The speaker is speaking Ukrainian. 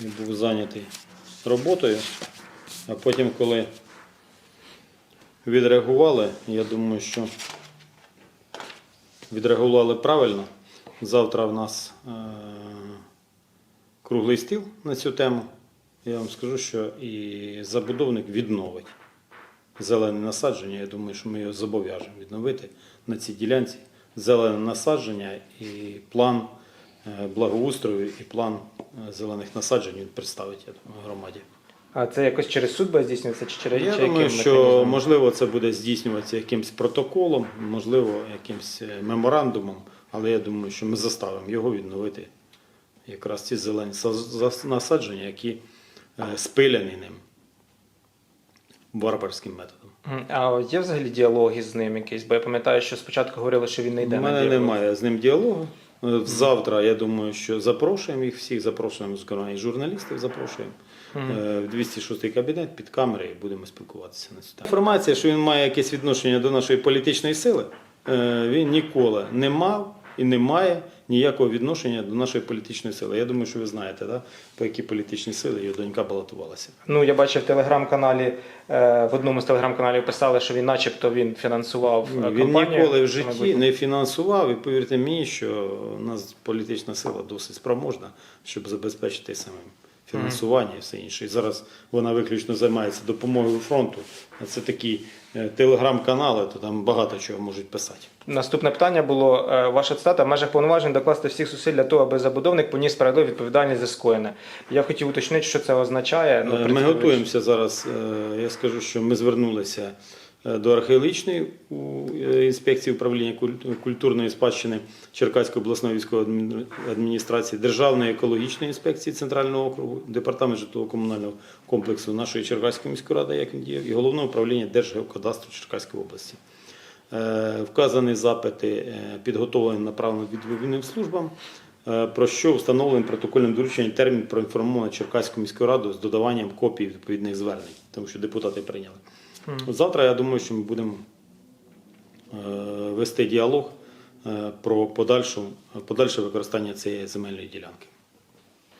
і був зайнятий роботою. А потім, коли відреагували, я думаю, що відреагували правильно. Завтра в нас е- круглий стіл на цю тему. Я вам скажу, що і забудовник відновить зелене насадження. Я думаю, що ми його зобов'яжемо відновити на цій ділянці. Зелене насадження і план е, благоустрою, і план зелених насаджень він представить я думаю, громаді. А це якось через суд буде здійснюватися чи через Я чи думаю, яким що механізмом? можливо це буде здійснюватися якимось протоколом, можливо, якимось е, меморандумом, але я думаю, що ми заставимо його відновити якраз ці зелені насадження, які е, спиляні ним варварським методом. А є взагалі діалоги з ним якийсь? Бо я пам'ятаю, що спочатку говорили, що він не йде У на мене діалог. немає з ним діалогу. Е, Завтра я думаю, що запрошуємо їх всіх, запрошуємо зокрема і журналістів, запрошуємо е, в 206 кабінет під камери і будемо спілкуватися на цю тему. Інформація, що він має якесь відношення до нашої політичної сили, е, він ніколи не мав і не має ніякого відношення до нашої політичної сили. Я думаю, що ви знаєте, да, по якій політичній сили його донька балотувалася. Ну, я бачив в телеграм-каналі, е, в одному з телеграм-каналів писали, що він начебто він фінансував е, Він ніколи в житті мабуть, не фінансував, і повірте мені, що у нас політична сила досить спроможна, щоб забезпечити самим фінансування і все інше. І зараз вона виключно займається допомогою фронту. Це такі е, телеграм-канали, то там багато чого можуть писати. Наступне питання було е, ваша цитата в межах повноважень докласти всіх зусиль для того, аби забудовник поніс справедливу відповідальність за скоєне. Я б хотів уточнити, що це означає. Ну, Е, Ми готуємося зараз. Я скажу, що ми звернулися до археологічної е, інспекції управління культурної спадщини Черкаської обласної військової адміністрації, Державної екологічної інспекції Центрального округу, департамент житлово-комунального комплексу нашої Черкаської міської ради, як він діяв, і головне управління Держгеокадастру Черкаської області. Е, Вказані запити е, підготовлені направлені відповідним службам, е, про що встановлений протокольним дорученням термін проінформовано Черкаську міську раду з додаванням копій відповідних звернень, тому що депутати прийняли. Завтра я думаю, що ми будемо е, вести діалог е, про подальшу, подальше використання цієї земельної ділянки.